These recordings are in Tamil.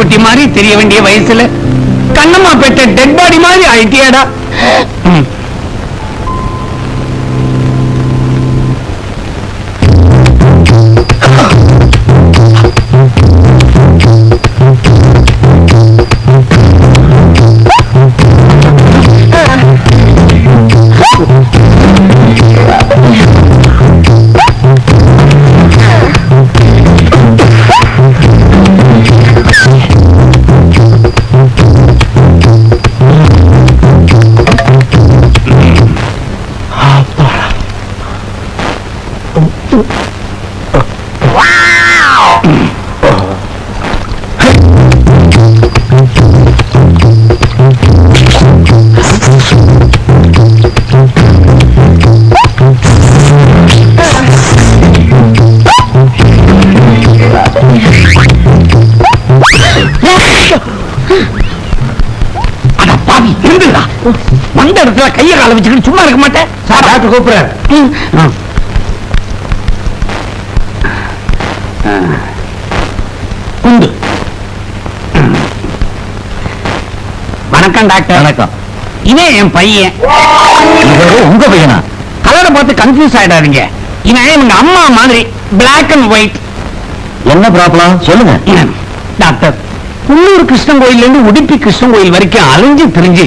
குட்டி மாதிரி தெரிய வேண்டிய வயசுல கண்ணம்மா பெற்ற டெட் பாடி மாதிரி ஆயிட்டியாடா? வந்த இடத்துல கைய கால வச்சுக்கிட்டு சும்மா இருக்க மாட்டேன். சார் டாக்டர் கூப்பிடுறாரு. குண்டு வணக்கம் டாக்டர். வணக்கம். இவன் என் பையன். உங்க பையனா? கலரை பார்த்து கன்ஃபியூஸ் ஆயிடாதீங்க. இவன் இவங்க அம்மா மாதிரி பிளாக் அண்ட் ஒயிட் என்ன ப்ராப்ளம்? சொல்லுங்க. டாக்டர் உள்ளூர் கிருஷ்ணன் கோயில்ல இருந்து உடுப்பி கிருஷ்ணன் கோயில் வரைக்கும் அலைஞ்சு திரிஞ்சு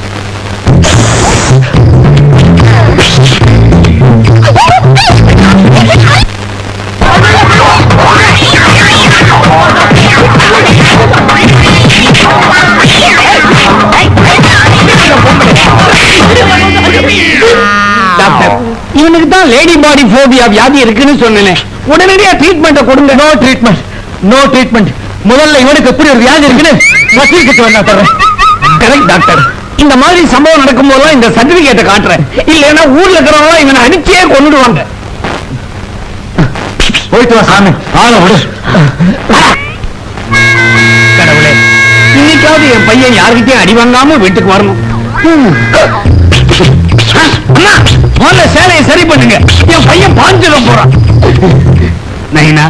போபியா வியாதி இருக்குன்னு சொன்னேன். உடனடியா ட்ரீட்மெண்ட் கொடுங்க. நோ ட்ரீட்மெண்ட் நோ ட்ரீட்மெண்ட் முதல்ல இவனுக்கு எப்படி ஒரு வியாதி இருக்குன்னு சர்டிபிகேட் வேணா தர்றேன் கரெக்ட் டாக்டர் இந்த மாதிரி சம்பவம் நடக்கும் போதெல்லாம் இந்த சர்டிபிகேட்டை காட்டுறேன். இல்லைன்னா ஊர்ல இருக்கிறவங்க இவனை அடிச்சே கொண்டுடுவாங்க போயிட்டு வா சாமி. ஆள விடு. கடவுளே இன்னைக்காவது என் பையன் யாருக்கிட்டையும் அடி வாங்காம வீட்டுக்கு வரணும். அண்ணா முதல்ல சேலையை சரி பண்ணுங்க. என் பையன் பாஞ்சிட போறான். நைனா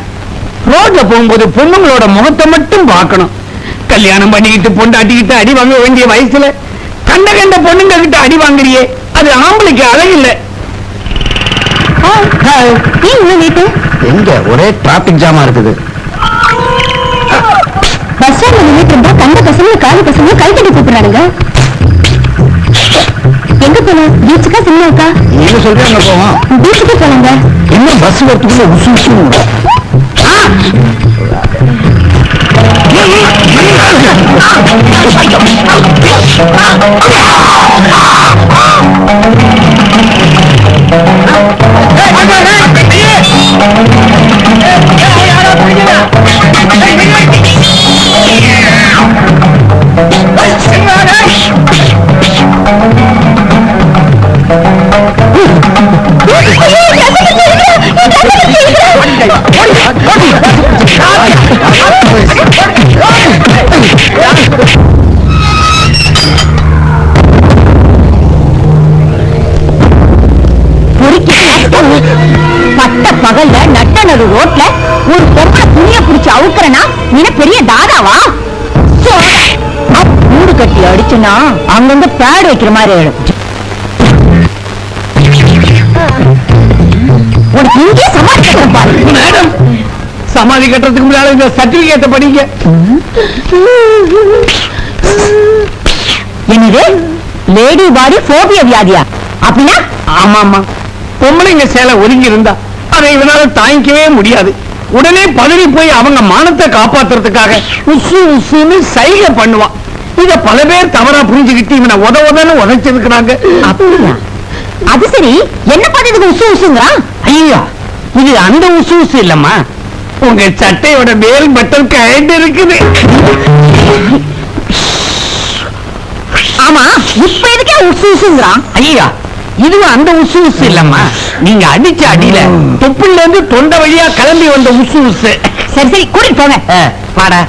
ரோட்ல போகும்போது பொண்ணுங்களோட முகத்தை மட்டும் பார்க்கணும். கல்யாணம் பண்ணிக்கிட்டு பொண்டாட்டிக்கிட்டு அடி வாங்க வேண்டிய வயசுல கண்ட கண்ட பொண்ணுங்க கிட்ட அடி வாங்குறியே அது ஆம்பளைக்கு அழகில்லை. எங்க? ஒரே டிராபிக் ஜாமா இருக்குது. பஸ் ஸ்டாண்ட்ல நின்னுட்டு இருந்தா கண்ட பசங்க காலி பசங்க கை தட்டி கூப்பிடுறானுங்க. எங்க போலாம் பீச்சுக்கா சினிமாக்கா நீங்க சொல்றீங்க போவோம் பீச்சுக்கு போலாங்க என்ன பஸ் வரத்துக்குள்ள உசு உசு பொறுக்கி பட்ட பகல்ல நட்ட நடு ரோட்ல ஒரு பொம்பளை துணிய புடிச்சு அவுக்குறனா நீ பெரிய தாதாவா சோடா. அப் கூடு கட்டி அடிச்சுனா அங்கங்க பேடு வைக்கிற மாதிரி ஆயிடும் சமாதி கட்டுறதுக்கு முன்னால இந்த சர்டிபிகேட்டை படிங்க. என்னது? லேடி பாடி போபியா வியாதியா? அப்படின்னா? ஆமா ஆமா பொம்பளைங்க சேலை ஒதுங்கி இருந்தா அதை இவனால தாங்கிக்கவே முடியாது. உடனே பதறி போய் அவங்க மானத்தை காப்பாத்துறதுக்காக உசு உசுன்னு சைகை பண்ணுவான் இத பல பேர் தவறா புரிஞ்சுக்கிட்டு இவனை உத உதன்னு உதைச்சிருக்கிறாங்க. அது சரி. என்ன பார்த்ததுக்கு உசு உசுங்கிறான்? ஐயா. இது அந்த உசு உசு இல்லம்மா. உங்க சட்டையோட மேல் பட்டன் கழண்டு இருக்குது. ஆமா இப்ப எதுக்கே உசு உசுங்கிறான் ஐயா இதுவும் அந்த உசு உசு இல்லம்மா. நீங்க அடிச்ச அடியில தொப்புல இருந்து தொண்டை வழியா கிளம்பி வந்த உசு உசு சரி சரி கூட்டிட்டு போங்க. அஹ், வாடா.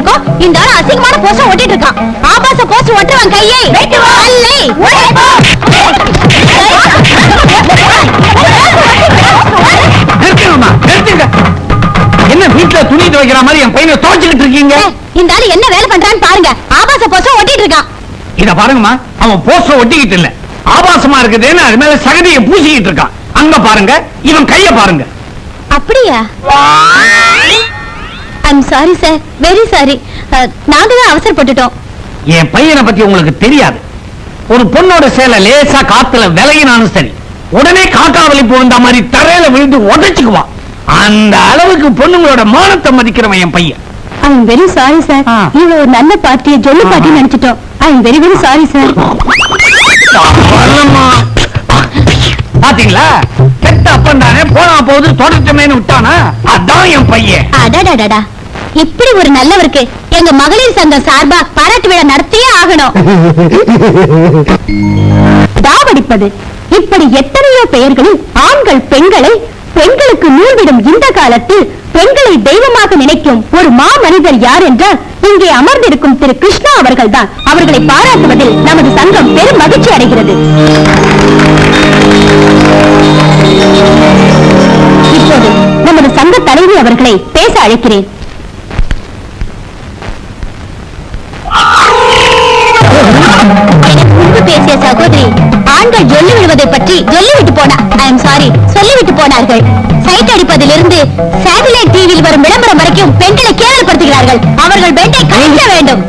இருக்கோம் இந்த ஆள் அசிங்கமான போஸ்டர் ஒட்டிட்டு இருக்கான். ஆபாச போஸ்டர் ஒட்டுவான் கையை. என்ன வீட்டுல துணி துவைக்கிற மாதிரி என் பையனை துவைச்சுக்கிட்டு இருக்கீங்க? இந்த ஆள் என்ன வேலை பண்றான்னு பாருங்க. ஆபாச போஸ்டர் ஒட்டிட்டு இருக்கான். இத பாருங்கம்மா அவன் போஸ்டர் ஒட்டிக்கிட்டு இல்ல. ஆபாசமா இருக்குதுன்னு அது மேல சகதியை பூசிக்கிட்டு இருக்கான். அங்க பாருங்க இவன் கைய பாருங்க. அப்படியா? I'm sorry sir very sorry நாங்க தான் அவசரப்பட்டுட்டோம். என் பையனை பத்தி உங்களுக்கு தெரியாது. ஒரு பொண்ணோட சேலை லேசா காத்துல விலகினாலும் சரி உடனே காக்கா வலிப்பு வந்த மாதிரி தரையில விழுந்து உடைச்சுக்குவான் அந்த அளவுக்கு பொண்ணுங்களோட மானத்தை மதிக்கிறவன் என் பையன். I'm very sorry sir. இவ்வளவு ஒரு நல்ல பார்ட்டியை ஜொல்லு party நினைச்சிட்டோம். I'm very very sorry sir. பாத்தீங்களா? பெத்த அப்பன் தானே போனா போகுது தொடர்ச்சமேனு விட்டானா? அதான் என் பையன். அடடடடா. இப்படி ஒரு நல்லவருக்கு எங்க மகளிர் சங்கம் சார்பா பாராட்டு விழா நடத்தியே ஆகணும். தாவடிப்பது. இப்படி எத்தனையோ பெயர்களில் ஆண்கள் பெண்களை பெண்களுக்கு நூல்விடும் இந்த காலத்தில் பெண்களை தெய்வமாக நினைக்கும் ஒரு மா மனிதர் யார் என்றால் இங்கே அமர்ந்திருக்கும் திரு கிருஷ்ணா அவர்கள்தான். அவர்களை பாராட்டுவதில் நமது சங்கம் பெரும் மகிழ்ச்சி அடைகிறது. இப்போது நமது சங்க தலைவி அவர்களை பேச அழைக்கிறேன். மாதிரி சொல்லிவிட்டு போனார்கள். சைட் அடிப்பதிலிருந்து சேட்டலைட் டிவியில் வரும் விளம்பரம் வரைக்கும் பெண்களை கேவலப்படுத்துகிறார்கள். அவர்கள் பெண்டை கழிக்க வேண்டும்.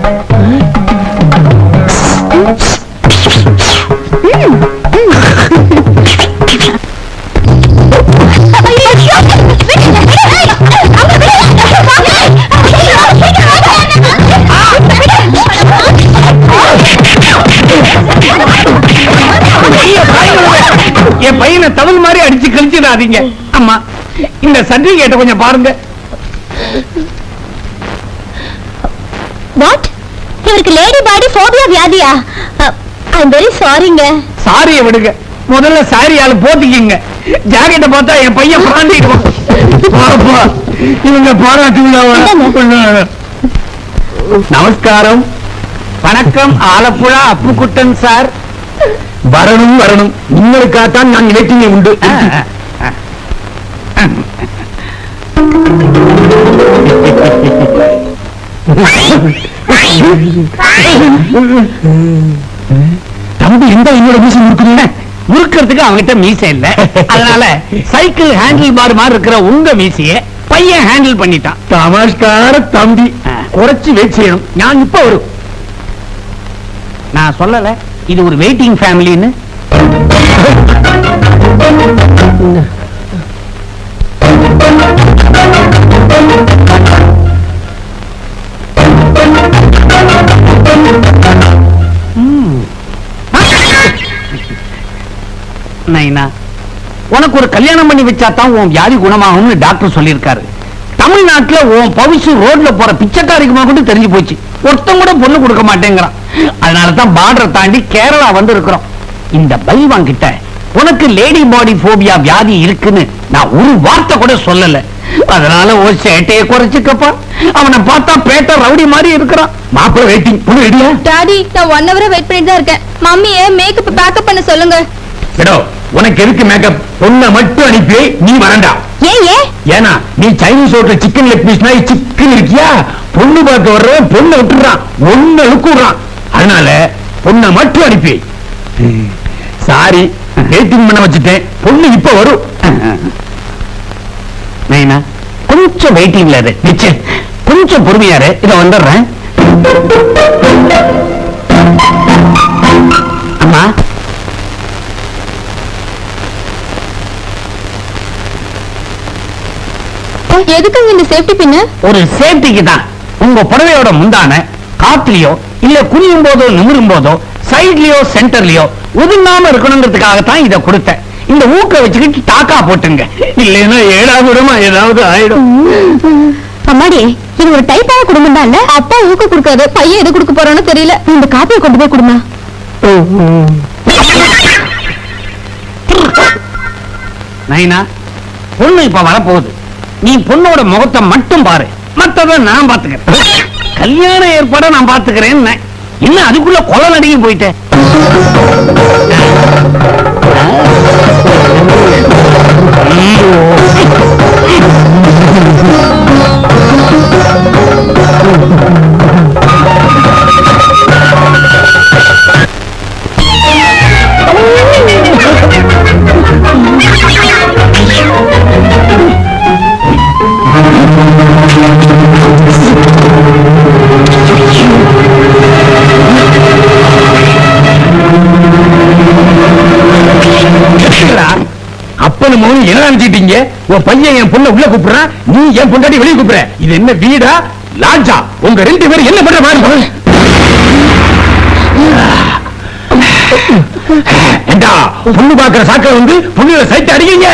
என் பையனை தவில் மாதிரி அடிச்சு கழிச்சிடாதீங்க. அம்மா இந்த சர்டிபிகேட்டை கொஞ்சம் பாருங்க. வாட் இவருக்கு லேடி பாடி போபியா வியாதியா? ஐ வெரி சாரிங்க சாரியை விடுங்க. முதல்ல சாரியால போத்திக்கிங்க. ஜாக்கெட்டை பார்த்தா என் பையன் பிராண்டிடுவான் பாப்பா, இவங்க பாராட்டு நமஸ்காரம். வணக்கம் ஆலப்புழா அப்புக்குட்டன் சார். வரணும் வரணும். உங்களுக்காகத்தான் நான் வெயிட்டிங் உண்டு. தம்பி எந்த என்னோட மீசை முறுக்குறீங்க முறுக்கிறதுக்கு அவங்கிட்ட மீசை இல்ல. அதனால சைக்கிள் ஹேண்டில் பார் மாதிரி இருக்கிற உங்க மீசைய பையன் ஹேண்டில் பண்ணிட்டான். நமஸ்கார தம்பி. குறைச்சு வெயிட் செய்யணும். நான் இப்ப வரும். நான் சொல்லல. இது ஒரு வெயிட்டிங் ஃபேமிலின்னு நைனா உனக்கு ஒரு கல்யாணம் பண்ணி வச்சா தான் உன் வியாதி குணமாகும்னு டாக்டர் சொல்லியிருக்காரு. தமிழ்நாட்டுல உன் பவிசு ரோட்ல போற பிச்சைக்காரிக்குமா கூட தெரிஞ்சு போச்சு. ஒருத்தம் கூட பொண்ணு கொடுக்க மாட்டேங்கிறான். அதனாலதான் பார்டர் தாண்டி கேரளா வந்து இருக்கிறோம் இந்த பைவான் கிட்ட உனக்கு லேடி பாடி போபியா வியாதி இருக்குன்னு நான் ஒரு வார்த்தை கூட சொல்லல. அதனால ஒரு சேட்டையை குறைச்சுக்கப்பா. அவனை பார்த்தா பேட்ட ரவுடி மாதிரி இருக்கிறான். மாப்பிள்ள வெயிட்டிங் பொண்ணு ரெடியா டாடி நான் ஒன் ஹவரா வெயிட் பண்ணிட்டு தான் இருக்கேன். மம்மியே மேக்கப் பேக்கப் பண்ண சொல்லுங்க. எடோ உனக்கு எதுக்கு மேக்கப் பொண்ணை மட்டும் அனுப்பி நீ வரண்டா. ஏன் ஏன்? ஏன்னா நீ Chinese hotel chicken leg piece மாதிரி சிக்கன் இருக்கியா? பொண்ணு பார்க்க வர்ற பொண்ணை விட்டுறான். ஒண்ணு இழுக்குறான் அதனால பொண்ணை மட்டும் அனுப்பி. சாரி வெயிட்டிங் பண்ண வச்சுட்டேன். பொண்ணு இப்ப வரும். நைனா கொஞ்சம் வெயிட்டிங்ல இரு. நிச்சயம். கொஞ்சம் பொறுமையா இரு. இத வந்துடுறேன். அம்மா. எதுக்குங்க இந்த சேஃப்டி பின்னு ஒரு சேஃப்டிக்கு தான். உங்க புடவையோட முந்தான காத்துலயோ இல்ல குனியும் போதோ நிமிரும் போதோ சைட்லயோ சென்டர்லயோ ஒதுங்காம இருக்கணுங்கிறதுக்காகத்தான் இத கொடுத்தேன். இந்த ஊக்க வச்சுக்கிட்டு டாக்கா போட்டுங்க. இல்லைன்னா ஏழாவது விடமா ஏதாவது ஆயிடும். அம்மாடி இது ஒரு டைப்பான குடும்பம் தான் அப்பா ஊக்க கொடுக்காது பையன் எது கொடுக்க போறானோ தெரியல. இந்த காப்பியை கொண்டு போய் கொடுமா. நைனா பொண்ணு இப்ப வரப்போகுது. நீ பொண்ணோட முகத்தை மட்டும் பாரு. மத்தத நான் பாத்துக்கிறேன். கல்யாண ஏற்பாட நான் பாத்துக்கிறேன் இன்னும் அதுக்குள்ள கொலை நடுங்கி போயிட்டேன் மௌனி என்ன நினைச்சிட்டீங்க? உன் பையன் என் பொண்ணை உள்ள கூப்பிடுறான். நீ என் பொண்டாட்டி வெளியே கூப்பிடுற. இது என்ன வீடா? லாட்ஜா. உங்க ரெண்டு பேரும் என்ன பண்ற மாதிரி ஏண்டா பொண்ணு பாக்குற சாக்க வந்து பொண்ணுல சைட் அடிக்கீங்க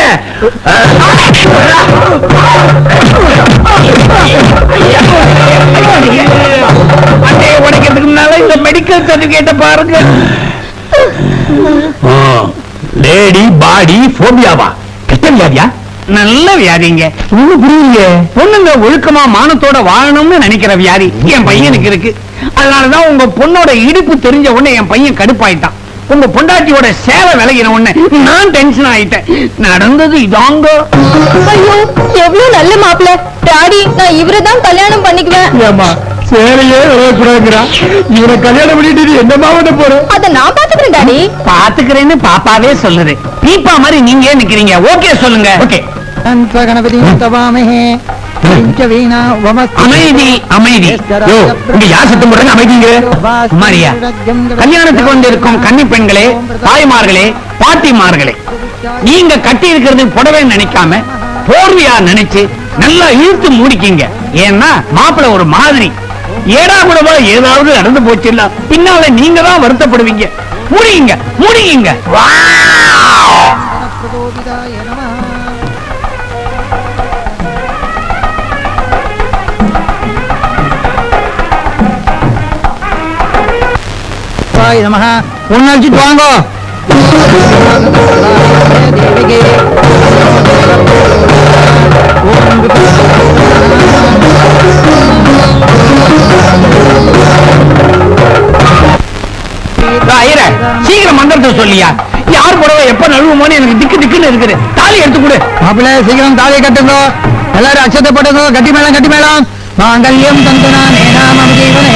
அட்டையை உடைக்கிறதுக்கு முன்னால இந்த மெடிக்கல் சர்டிபிகேட்ட பாருங்க. லேடி பாடி போபியாவா கெட்ட வியாதியா? நல்ல வியாதிங்க. ஒண்ணு புரியலையே. பொண்ணுங்க ஒழுக்கமா மானத்தோட வாழணும்னு நினைக்கிற வியாதி என் பையனுக்கு இருக்கு. அதனாலதான் உங்க பொண்ணோட இடுப்பு தெரிஞ்ச உடனே என் பையன் கடுப்பாயிட்டான். உங்க பொண்டாட்டியோட சேலை விலகின உடனே நான் டென்ஷன் ஆயிட்டேன். நடந்தது இதாங்க. ஐயோ எவ்வளவு நல்ல மாப்பிள்ள. டாடி நான் இவரை தான் கல்யாணம் பண்ணிக்குவேன். சேலையே உறவக்கூடாதுங்கிறான் இவனை கல்யாணம் பண்ணிட்டு நீ மாவட்ட போற? அத நான் பாத்துக்கிறேன் டாடி. பாத்துக்கிறேன்னு பாப்பாவே சொல்லுது. பீப்பா மாதிரி நீங்க நிக்கிறீங்க. ஓகே சொல்லுங்க. ஓகே. கணபதி தவாமகே அமைதி அமைதி. யார் சுத்தம் போடுறாங்க? அமைதிங்க. மாரியா. கல்யாணத்துக்கு வந்திருக்கும் கன்னி பெண்களே தாய்மார்களே பாட்டிமார்களே நீங்க கட்டி இருக்கிறது புடவை நினைக்காம போர்வையா நினைச்சு நல்லா இழுத்து மூடிக்கிங்க. ஏன்னா மாப்பிள்ள ஒரு மாதிரி. ஏடா கூடமா ஏதாவது நடந்து போச்சுன்னா பின்னால நீங்க தான் வருத்தப்படுவீங்க. முடியுங்க முடியுங்க நமகா ஒன்னு அடிச்சுட்டு சீக்கிரம் மந்திரத்தை சொல்லியா? யார் புடவை எப்ப நழுவுமோன்னு எனக்கு திக்கு திக்குன்னு இருக்குது. தாலி எடுத்து கொடு. மாப்பிள்ளை சீக்கிரம் தாலியை கட்டுங்க. எல்லாரும் அச்சத்தை போட்டுங்க கட்டி மேளம் கட்டி மேளம். மாங்கல்யம் தந்துனா நேனா மம ஜீவன